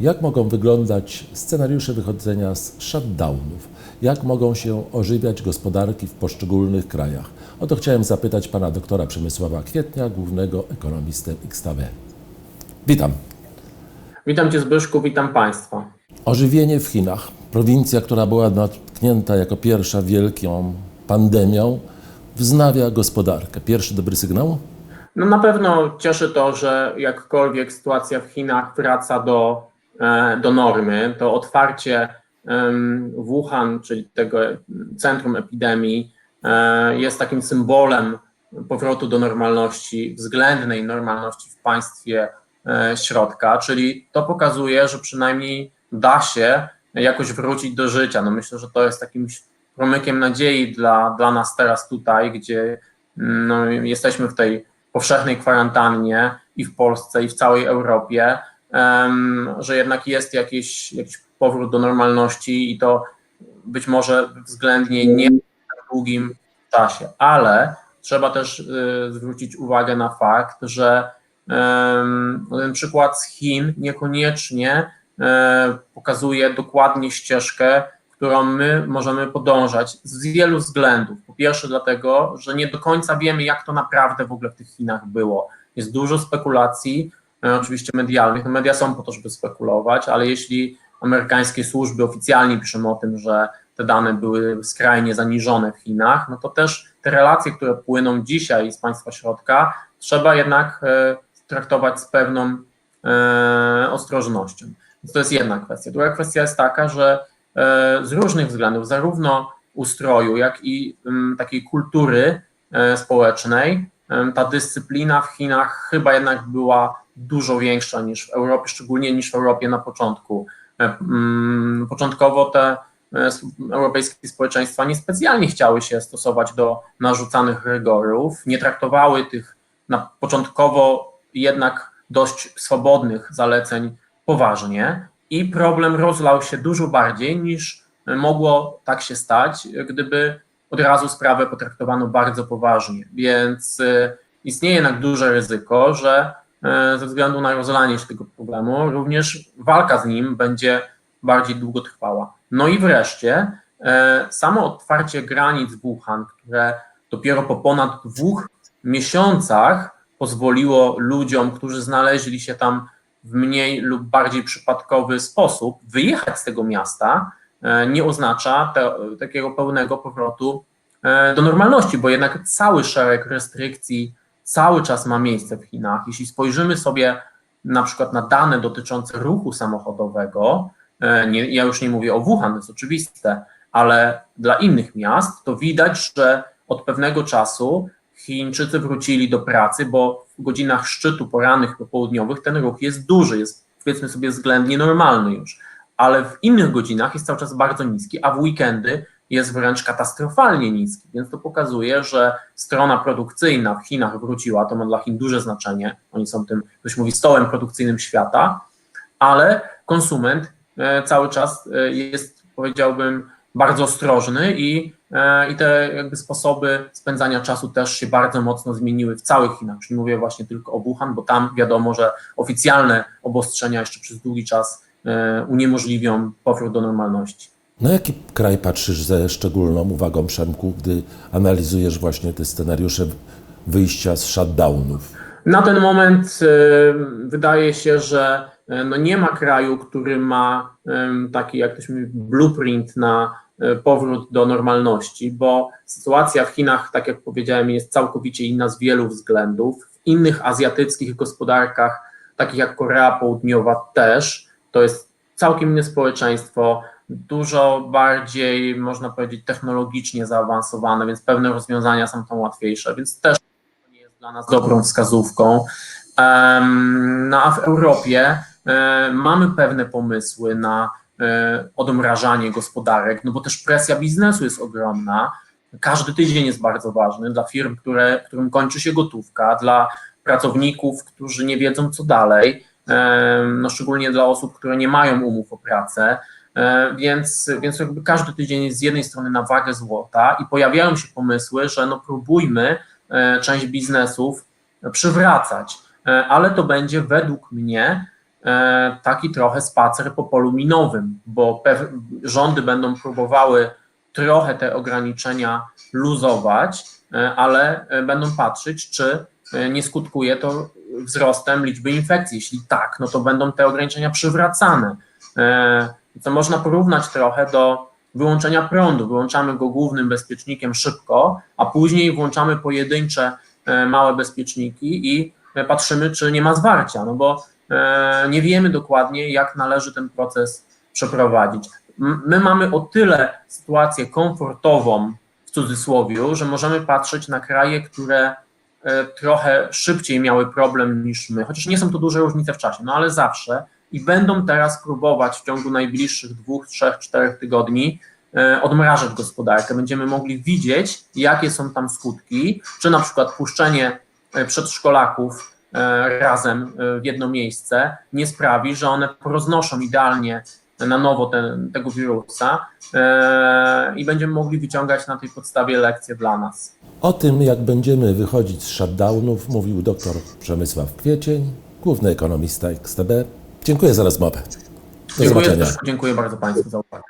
Jak mogą wyglądać scenariusze wychodzenia z shutdownów? Jak mogą się ożywiać gospodarki w poszczególnych krajach? O to chciałem zapytać pana doktora Przemysława Kwietnia, głównego ekonomistę XTB. Witam. Witam Cię Zbyszku, witam Państwa. Ożywienie w Chinach. Prowincja, która była natknięta jako pierwsza wielką pandemią, wznawia gospodarkę. Pierwszy dobry sygnał? No na pewno cieszy to, że jakkolwiek sytuacja w Chinach wraca do, do normy, to otwarcie Wuhan, czyli tego centrum epidemii, e, jest takim symbolem powrotu do normalności, względnej normalności w państwie e, środka, czyli to pokazuje, że przynajmniej da się jakoś wrócić do życia. No myślę, że to jest takimś promykiem nadziei dla, dla nas teraz tutaj, gdzie no, jesteśmy w tej powszechnej kwarantannie i w Polsce, i w całej Europie, że jednak jest jakiś, jakiś powrót do normalności i to być może względnie nie w długim czasie, ale trzeba też y, zwrócić uwagę na fakt, że em, ten przykład z Chin niekoniecznie e, pokazuje dokładnie ścieżkę, którą my możemy podążać z wielu względów. Po pierwsze, dlatego, że nie do końca wiemy, jak to naprawdę w ogóle w tych Chinach było. Jest dużo spekulacji, oczywiście medialnych. No, media są po to, żeby spekulować, ale jeśli amerykańskie służby oficjalnie piszą o tym, że te dane były skrajnie zaniżone w Chinach, no to też te relacje, które płyną dzisiaj z państwa środka, trzeba jednak e, traktować z pewną e, ostrożnością. To jest jedna kwestia. Druga kwestia jest taka, że e, z różnych względów, zarówno ustroju, jak i m, takiej kultury e, społecznej, ta dyscyplina w Chinach chyba jednak była dużo większa niż w Europie, szczególnie niż w Europie na początku. Mm, Początkowo te e, europejskie społeczeństwa niespecjalnie chciały się stosować do narzucanych rygorów, nie traktowały tych na początkowo jednak dość swobodnych zaleceń poważnie i problem rozlał się dużo bardziej niż mogło tak się stać, gdyby od razu sprawę potraktowano bardzo poważnie. Więc y, istnieje jednak duże ryzyko, że y, ze względu na rozlanie się tego problemu, również walka z nim będzie bardziej długotrwała. No i wreszcie y, samo otwarcie granic Wuhan, które dopiero po ponad dwóch miesiącach pozwoliło ludziom, którzy znaleźli się tam w mniej lub bardziej przypadkowy sposób, wyjechać z tego miasta, nie oznacza te, takiego pełnego powrotu e, do normalności, bo jednak cały szereg restrykcji cały czas ma miejsce w Chinach. Jeśli spojrzymy sobie na przykład na dane dotyczące ruchu samochodowego, e, nie, ja już nie mówię o Wuhan, to jest oczywiste, ale dla innych miast, to widać, że od pewnego czasu Chińczycy wrócili do pracy, bo w godzinach szczytu porannych, popołudniowych ten ruch jest duży, jest powiedzmy sobie względnie normalny już, ale w innych godzinach jest cały czas bardzo niski, a w weekendy jest wręcz katastrofalnie niski, więc to pokazuje, że strona produkcyjna w Chinach wróciła, to ma dla Chin duże znaczenie, oni są tym, ktoś mówi, stołem produkcyjnym świata, ale konsument e, cały czas e, jest, powiedziałbym, bardzo ostrożny i, e, i te jakby sposoby spędzania czasu też się bardzo mocno zmieniły w całych Chinach. Nie mówię właśnie tylko o Wuhan, bo tam wiadomo, że oficjalne obostrzenia jeszcze przez długi czas uniemożliwią powrót do normalności. Na jaki kraj patrzysz ze szczególną uwagą, Przemku, gdy analizujesz właśnie te scenariusze wyjścia z shutdownów? Na ten moment e, wydaje się, że e, no nie ma kraju, który ma taki, jak ktoś mówi, blueprint na e, powrót do normalności, bo sytuacja w Chinach, tak jak powiedziałem, jest całkowicie inna z wielu względów. W innych azjatyckich gospodarkach, takich jak Korea Południowa też, to jest całkiem inne społeczeństwo, dużo bardziej, można powiedzieć, technologicznie zaawansowane, więc pewne rozwiązania są tam łatwiejsze, więc też nie jest dla nas dobrą wskazówką. No a w Europie e, mamy pewne pomysły na e, odmrażanie gospodarek, no bo też presja biznesu jest ogromna. Każdy tydzień jest bardzo ważny dla firm, które, którym kończy się gotówka, dla pracowników, którzy nie wiedzą co dalej, no szczególnie dla osób, które nie mają umów o pracę. Więc, więc jakby każdy tydzień jest z jednej strony na wagę złota i pojawiają się pomysły, że no próbujmy e, część biznesów przywracać, E, ale to będzie według mnie e, taki trochę spacer po polu minowym, bo rządy będą próbowały trochę te ograniczenia luzować, ale będą patrzeć, czy nie skutkuje to wzrostem liczby infekcji. Jeśli tak, no to będą te ograniczenia przywracane. E, Co można porównać trochę do wyłączenia prądu. Wyłączamy go głównym bezpiecznikiem szybko, a później włączamy pojedyncze e, małe bezpieczniki i e, patrzymy, czy nie ma zwarcia, no bo e, nie wiemy dokładnie, jak należy ten proces przeprowadzić. My mamy o tyle sytuację komfortową, w cudzysłowie, że możemy patrzeć na kraje, które e, trochę szybciej miały problem niż my, chociaż nie są to duże różnice w czasie, no ale zawsze i będą teraz próbować w ciągu najbliższych dwóch, trzech, czterech tygodni e, odmrażać gospodarkę. Będziemy mogli widzieć, jakie są tam skutki, czy na przykład puszczenie e, przedszkolaków e, razem e, w jedno miejsce nie sprawi, że one poroznoszą idealnie na nowo ten, tego wirusa e, i będziemy mogli wyciągać na tej podstawie lekcje dla nas. O tym, jak będziemy wychodzić z shutdownów, mówił dr Przemysław Kwiecień, główny ekonomista XTB. Dziękuję za rozmowę. Do Dziękuję, zobaczenia. też, dziękuję bardzo Państwu za uwagę.